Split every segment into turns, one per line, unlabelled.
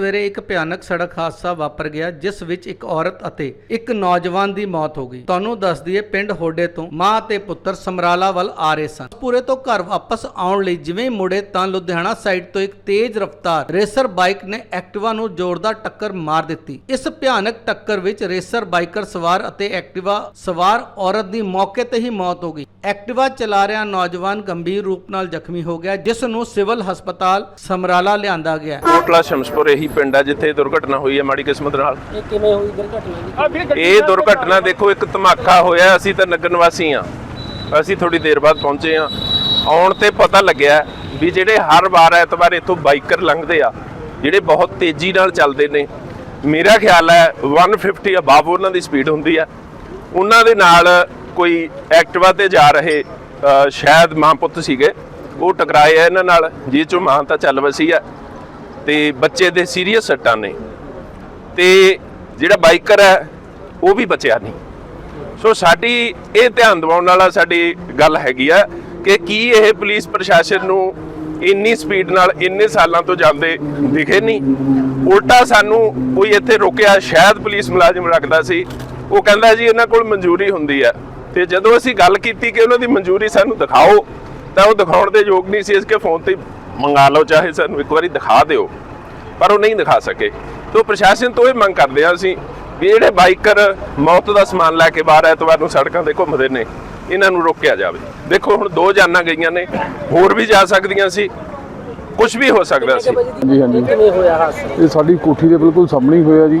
ਸਵੇਰੇ ਇੱਕ ਭਿਆਨਕ ਸੜਕ ਹਾਦਸਾ ਵਾਪਰ ਗਿਆ, ਜਿਸ ਵਿੱਚ ਇੱਕ ਔਰਤ ਅਤੇ ਇੱਕ ਨੌਜਵਾਨ ਦੀ ਮੌਤ ਹੋ ਗਈ। ਤੁਹਾਨੂੰ ਦੱਸ ਦਈਏ, ਪਿੰਡ ਹੋਡੇ ਤੋਂ ਮਾਂ ਤੇ ਪੁੱਤਰ ਸਮਰਾਲਾ ਵੱਲ ਆ ਰਹੇ ਸਨ। ਪੂਰੇ ਤੋਂ ਘਰ ਵਾਪਸ ਆਉਣ ਲਈ ਜਿਵੇਂ ਮੁੜੇ, ਤਾਂ ਲੁਧਿਆਣਾ ਸਾਈਡ ਤੋਂ ਇੱਕ ਤੇਜ਼ ਰਫ਼ਤਾਰ ਰੇਸਰ ਬਾਈਕ ਨੇ ਐਕਟਿਵਾ ਨੂੰ ਜ਼ੋਰਦਾਰ ਟੱਕਰ ਮਾਰ ਦਿੱਤੀ। ਇਸ ਭਿਆਨਕ ਟੱਕਰ ਵਿੱਚ ਰੇਸਰ ਬਾਈਕਰ ਸਵਾਰ ਅਤੇ ਐਕਟਿਵਾ ਸਵਾਰ ਔਰਤ ਦੀ ਮੌਕੇ ਤੇ ਹੀ ਮੌਤ ਹੋ ਗਈ। ਐਕਟਿਵਾ ਚਲਾ ਰਿਹਾ ਨੌਜਵਾਨ ਗੰਭੀਰ ਰੂਪ ਨਾਲ ਜ਼ਖਮੀ ਹੋ ਗਿਆ, ਜਿਸ ਨੂੰ ਸਿਵਲ ਹਸਪਤਾਲ ਸਮਰਾਲਾ ਲਿਆਂਦਾ ਗਿਆ।
ਕੋਟਲਾ ਸ਼ਮਸਪੁਰ ਇਹੀ ਪਿੰਡ ਆ ਜਿੱਥੇ ਇਹ ਦੁਰਘਟਨਾ ਹੋਈ ਹੈ ਮਾੜੀ ਕਿਸਮਤ ਨਾਲ।
ਇਹ ਕਿਵੇਂ ਹੋਈ ਦੁਰਘਟਨਾ ਜੀ?
ਇਹ ਦੁਰਘਟਨਾ ਦੇਖੋ ਇੱਕ ਧਮਾਕਾ ਹੋਇਆ ਅਸੀਂ ਤਾਂ ਨਗਰ ਨਿਵਾਸੀ ਆ ਅਸੀਂ ਥੋੜੀ ਦੇਰ ਬਾਅਦ ਪਹੁੰਚੇ ਆ ਆਉਣ ਤੇ ਪਤਾ ਲੱਗਿਆ ਵੀ ਜਿਹੜੇ ਹਰ ਵਾਰ ਐਤਵਾਰ ਇੱਥੋਂ ਬਾਈਕਰ ਲੰਘਦੇ ਆ ਜਿਹੜੇ ਬਹੁਤ ਤੇਜ਼ੀ ਨਾਲ ਚੱਲਦੇ ਨੇ। ਮੇਰਾ ਖਿਆਲ ਹੈ 150 ਅਬਾਵ ਉਹਨਾਂ ਦੀ ਸਪੀਡ ਹੁੰਦੀ ਆ। ਉਹਨਾਂ ਦੇ ਨਾਲ ਕੋਈ ਐਕਟਿਵਾ ਤੇ ਜਾ ਰਹੇ ਸ਼ਾਇਦ ਮਾਂ ਪੁੱਤ ਸੀਗੇ। ਉਹ ਟਕਰਾਏ ਆ ਇਹਨਾਂ ਨਾਲ ਜਿਹ ਚੋਂ ਮਾਂ ਤਾਂ ਚੱਲ ਵਸੀ ਆ। ਤੇ ਬੱਚੇ ਦੇ ਸੀਰੀਅਸ ਸੱਟਾਂ ਨੇ। ਤੇ ਜਿਹੜਾ ਬਾਈਕਰ ਹੈ, ਉਹ ਵੀ ਬਚਿਆ ਨਹੀਂ। ਸੋ ਸਾਡੀ ਇਹ ਧਿਆਨ ਦਿਵਾਉਣ ਵਾਲਾ ਸਾਡੀ ਗੱਲ ਹੈਗੀ ਆ ਕਿ ਕੀ ਇਹ ਪੁਲਿਸ ਪ੍ਰਸ਼ਾਸਨ ਨੂੰ ਇੰਨੀ ਸਪੀਡ ਨਾਲ ਇੰਨੇ ਸਾਲਾਂ ਤੋਂ ਜਾਂਦੇ ਦਿਖੇ ਨਹੀਂ। ਉਲਟਾ ਸਾਨੂੰ ਕੋਈ ਇੱਥੇ ਰੋਕਿਆ, ਸ਼ਾਇਦ ਪੁਲਿਸ ਮੁਲਾਜ਼ਮ ਰੱਖਦਾ ਸੀ। ਉਹ ਕਹਿੰਦਾ ਜੀ, ਇਹਨਾਂ ਕੋਲ ਮਨਜ਼ੂਰੀ ਹੁੰਦੀ ਆ। ਤੇ ਜਦੋਂ ਅਸੀਂ ਗੱਲ ਕੀਤੀ ਕਿ ਉਹਨਾਂ ਦੀ ਮਨਜ਼ੂਰੀ ਸਾਨੂੰ ਦਿਖਾਓ, ਤਾਂ ਉਹ ਦਿਖਾਉਣ ਦੇ ਯੋਗ ਨਹੀਂ ਸੀ ਇਸ ਕੇ ਫੋਨ ਤੇ ਮੰਗਾ ਲਓ ਚਾਹੇ ਸਾਨੂੰ ਇੱਕ ਵਾਰੀ ਦਿਖਾ ਦਿਓ ਪਰ ਉਹ ਨਹੀਂ ਦਿਖਾ ਸਕੇ। ਤੋਂ ਪ੍ਰਸ਼ਾਸਨ ਤੋਂ ਇਹ ਮੰਗ ਕਰਦੇ ਹਾਂ ਅਸੀਂ ਵੀ ਜਿਹੜੇ ਬਾਈਕਰ ਮੌਤ ਦਾ ਸਮਾਨ ਲੈ ਕੇ ਬਾਹਰ ਐਤਵਾਰ ਨੂੰ ਸੜਕਾਂ ਤੇ ਘੁੰਮਦੇ ਨੇ ਇਹਨਾਂ ਨੂੰ ਰੋਕਿਆ ਜਾਵੇ। ਦੇਖੋ ਹੁਣ ਦੋ ਜਾਨਾਂ ਗਈਆਂ ਨੇ ਹੋਰ ਵੀ ਜਾ ਸਕਦੀਆਂ ਸੀ ਕੁਝ ਵੀ ਹੋ ਸਕਦਾ ਸੀ।
ਹਾਂਜੀ ਹਾਂਜੀ।
ਕਿਵੇਂ ਹੋਇਆ ਹਾਦਸਾ?
ਇਹ ਸਾਡੀ ਕੋਠੀ ਦੇ ਬਿਲਕੁਲ ਸਾਹਮਣੇ ਹੋਇਆ ਜੀ।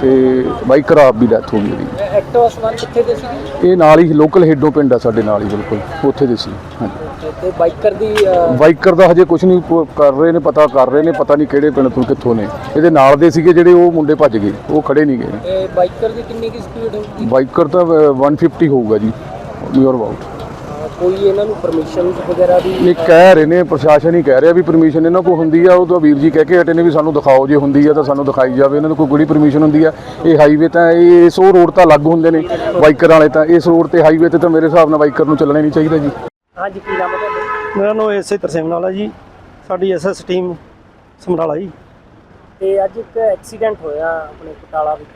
ਤੇ ਬਾਈਕ ਖਰਾਬ ਵੀ ਡੈਥ ਹੋ ਗਈ ਉਹਦੀ।
ਐਕਟਿਵਾ ਸਵਾਰ ਕਿੱਥੇ ਦੇ ਸੀ
ਇਹ ਨਾਲ ਹੀ ਲੋਕਲ ਹੇਡੋ ਪਿੰਡ ਆ ਸਾਡੇ ਨਾਲ ਹੀ ਬਿਲਕੁਲ ਉੱਥੇ ਦੇ ਸੀ ਹਾਂਜੀ।
ਤੇ ਬਾਈਕਰ ਦੀ ਅਹ,
ਬਾਈਕਰ ਦਾ ਹਜੇ ਕੁਝ ਨਹੀਂ ਪ- ਕਰ ਰਹੇ ਨੇ ਪਤਾ ਕਰ ਰਹੇ ਨੇ ਪਤਾ ਨਹੀਂ ਕਿਹੜੇ ਪਿੰਡ ਤੋਂ ਕਿੱਥੋਂ ਨੇ। ਇਹਦੇ ਨਾਲ ਦੇ ਸੀਗੇ ਜਿਹੜੇ ਉਹ ਮੁੰਡੇ ਭੱਜ ਗਏ ਉਹ ਖੜੇ ਨਹੀਂ ਗਏ।
ਬਾਈਕਰ ਦੀ ਕਿੰਨੀ ਕੀ ਸਪੀਡ ਹੋਊਗੀ?
ਬਾਈਕਰ ਤਾਂ ਅ, 150 ਹੋਊਗਾ ਜੀ ਨੀਅਰ ਅਬਾਊਟ
ਅਹ, ਕੋਈ ਇਹਨਾਂ ਨੂੰ ਪਰਮਿਸ਼ਨ ਵਗੈਰਾ ਦੀ
ਇਹ ਕਹਿ ਰਹੇ ਨੇ ਪ੍ਰਸ਼ਾਸਨ ਹੀ ਕਹਿ ਰਿਹਾ ਵੀ ਪਰਮਿਸ਼ਨ ਇਹਨਾਂ ਕੋਲ ਹੁੰਦੀ ਆ ਉਹ ਤਾਂ ਵੀਰ ਜੀ ਕਹਿ ਕੇ ਹਟੇ ਨੇ ਵੀ ਸਾਨੂੰ ਦਿਖਾਓ ਜੇ ਹੁੰਦੀ ਆ ਤਾਂ ਸਾਨੂੰ ਦਿਖਾਈ ਜਾਵੇ ਇਹਨਾਂ ਨੂੰ ਕੋਈ ਕਿਹੜੀ ਪਰਮਿਸ਼ਨ ਹੁੰਦੀ ਆ? ਇਹ ਹਾਈਵੇ ਤਾਂ ਇਹ ਇਸ ਰੋਡ ਤਾਂ ਅਲੱਗ ਹੁੰਦੇ ਨੇ ਬਾਈਕਰ ਵਾਲੇ ਤਾਂ ਇਸ ਰੋਡ ਤੇ ਹਾਈਵੇ ਤੇ ਤਾਂ ਮੇਰੇ ਹਿਸਾਬ ਨਾਲ ਬਾਈਕਰ ਨੂੰ ਚੱਲਣਾ ਹੀ ਨਹੀਂ ਚਾਹੀਦਾ ਜੀ।
ਹਾਂਜੀ ਕੀ ਨਾਮ ਹੈ ਤੁਹਾਡਾ?
ਮੇਰਾ ਨਾਮ ਐਸਏ ਤਰਸੇਮ ਵਾਲਾ ਜੀ ਸਾਡੀ ਐਸਐਸ ਟੀਮ ਸਮਰਾਲਾ ਜੀ।
ਤੇ ਅੱਜ ਇੱਕ ਐਕਸੀਡੈਂਟ ਹੋਇਆ ਆਪਣੇ ਕਟਾਲਾ ਵਿੱਚ।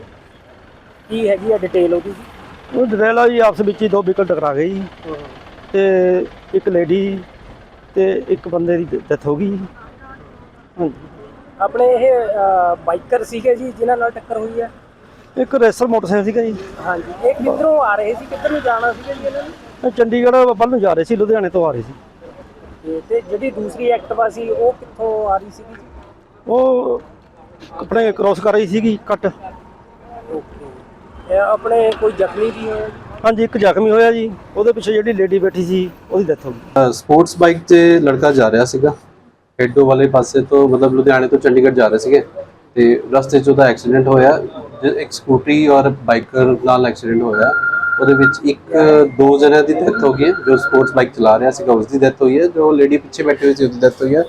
ਕੀ ਹੈਗੀ ਆ ਡਿਟੇਲ ਉਹਦੀ? ਜੀ
ਉਹ ਡਰੇਲਾ ਜੀ ਆਪਸ ਵਿੱਚ ਹੀ ਦੋ ਵਹੀਕਲ ਟਕਰਾ ਗਏ ਜੀ। ਤੇ ਇੱਕ ਲੇਡੀ ਤੇ ਇੱਕ ਬੰਦੇ ਦੀ ਡੈਥ ਹੋ ਗਈ। ਹਾਂਜੀ।
ਆਪਣੇ ਇਹ ਬਾਈਕਰ ਸੀਗੇ ਜੀ ਜਿਨ੍ਹਾਂ ਨਾਲ ਟੱਕਰ ਹੋਈ ਹੈ?
ਇੱਕ ਰੈਸਰ ਮੋਟਰਸਾਈਕਲ ਸੀਗਾ ਜੀ।
ਹਾਂਜੀ। ਇਹ ਕਿੱਧਰੋਂ ਆ ਰਹੇ ਸੀ? ਕਿੱਧਰ ਨੂੰ ਜਾਣਾ ਸੀਗਾ ਜੀ ਇਹਨਾਂ ਨੇ?
ਇਹ ਚੰਡੀਗੜ੍ਹ ਵੱਲ ਨੂੰ ਜਾ ਰਹੇ ਸੀ ਲੁਧਿਆਣੇ ਤੋਂ ਆ ਰਹੇ ਸੀ।
ਤੇ- ਤੇ ਜਿਹੜੀ ਦੂਸਰੀ ਐਕਟਿਵਾ ਸੀ ਉਹ ਕਿੱਥੋਂ ਆ ਰਹੀ ਸੀਗੀ
ਉਹ ਆਪਣੇ ਕ੍ਰੋਸ ਕਰ ਰਹੀ ਸੀਗੀ ਕੱਟ।
ਓਕੇ ਇਹ ਆਪਣੇ ਕੋਈ ਜ਼ਖਮੀ ਵੀ ਜੀ?
ਹਾਂਜੀ, ਇੱਕ ਜ਼ਖਮੀ ਹੋਇਆ ਜੀ। ਉਹਦੇ ਪਿੱਛੇ ਜਿਹੜੀ ਲੇਡੀ ਬੈਠੀ ਸੀ, ਉਹਦੀ ਡੈਥ ਹੋ ਗਈ।
ਸਪੋਰਟਸ ਬਾਈਕ ਤੇ ਲੜਕਾ ਜਾ ਰਿਹਾ ਸੀਗਾ। ਹੈਡੋ ਵਾਲੇ ਪਾਸੇ ਤੋਂ, ਮਤਲਬ ਲੁਧਿਆਣੇ ਤੋਂ ਚੰਡੀਗੜ੍ਹ ਜਾ ਰਹੇ ਸੀਗੇ। ਤੇ ਰਸਤੇ 'ਚ ਉਹਦਾ ਐਕਸੀਡੈਂਟ ਹੋਇਆ। ਇੱਕ ਸਕੂਟਰੀ ਔਰ ਬਾਈਕਰ ਨਾਲ ਐਕਸੀਡੈਂਟ ਹੋਇਆ। ਉਹਦੇ ਵਿੱਚ ਇੱਕ, ਦੋ ਜਣਿਆਂ ਦੀ ਡੈਥ ਹੋ ਗਈ ਹੈ, ਜੋ ਸਪੋਰਟਸ ਬਾਈਕ ਚਲਾ ਰਿਹਾ ਸੀਗਾ ਉਸ ਦੀ ਡੈਥ ਹੋਈ ਹੈ। ਜੋ ਲੇਡੀ ਪਿੱਛੇ ਬੈਠੀ ਹੋਈ ਸੀ, ਉਹਦੀ ਡੈਥ ਹੋਈ ਹੈ।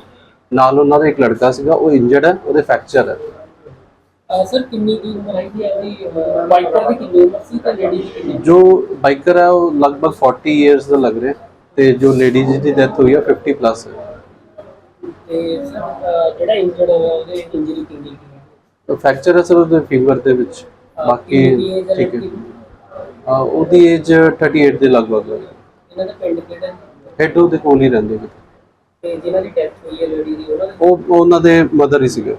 ਨਾਲ ਉਹਨਾਂ ਦਾ ਇੱਕ ਲੜਕਾ ਸੀਗਾ, ਉਹ ਇੰਜਰਡ ਹੈ, ਉਹਦੇ ਫ੍ਰੈਕਚਰ ਹੈ।
ਸਰ ਕਿੰਨੀ ਦੀ ਉਮਰ ਹੈਗੀ ਹੈ ਜੀ ਬਾਈਕਰ ਦੀ ਕਿੰਨੀ ਉਮਰ ਸੀ ਤੇ ਲੇਡੀ ਦੀ ਕਿੰਨੀ?
ਜੋ ਬਾਈਕਰ ਹੈ ਉਹ ਲਗਭਗ 40 ਇਅਰਸ ਦਾ ਲੱਗ ਰਿਹਾ ਤੇ ਜੋ ਲੇਡੀ ਦੀ ਡੈਥ ਹੋਈ ਹੈ 50 ਪਲੱਸ ਹੈ।
ਤੇ ਸਰ ਜਿਹੜਾ ਇੰਜਰਡ ਹੋਇਆ ਉਹਦੇ ਇੰਜਰੀ ਕਿੰਨੀ ਕੀ ਹੈ?
ਫ੍ਰੈਕਚਰ ਹੈ ਸਰ ਉਹਦੇ ਫੀਵਰ ਦੇ ਵਿੱਚ। ਬਾਕੀ ਠੀਕ ਹੈ। ਉਹਦੀ ਏਜ 38 ਦੇ ਲਗਭਗ ਹੈ।
ਇਹਨਾਂ ਦਾ ਪਿੰਡ ਕਿਹੜਾ ਹੈ?
ਹੈਡ ਦੇ ਕੋਲ ਹੀ ਰਹਿੰਦੇ
ਤੇ ਜਿਨ੍ਹਾਂ ਦੀ ਡੈਥ ਹੋਈ ਹੈ ਲੇਡੀ ਦੀ ਉਹਨਾਂ ਦਾ?
ਉਹ ਉਹਨਾਂ ਦੇ ਮਦਰ ਹੀ ਸੀਗੇ।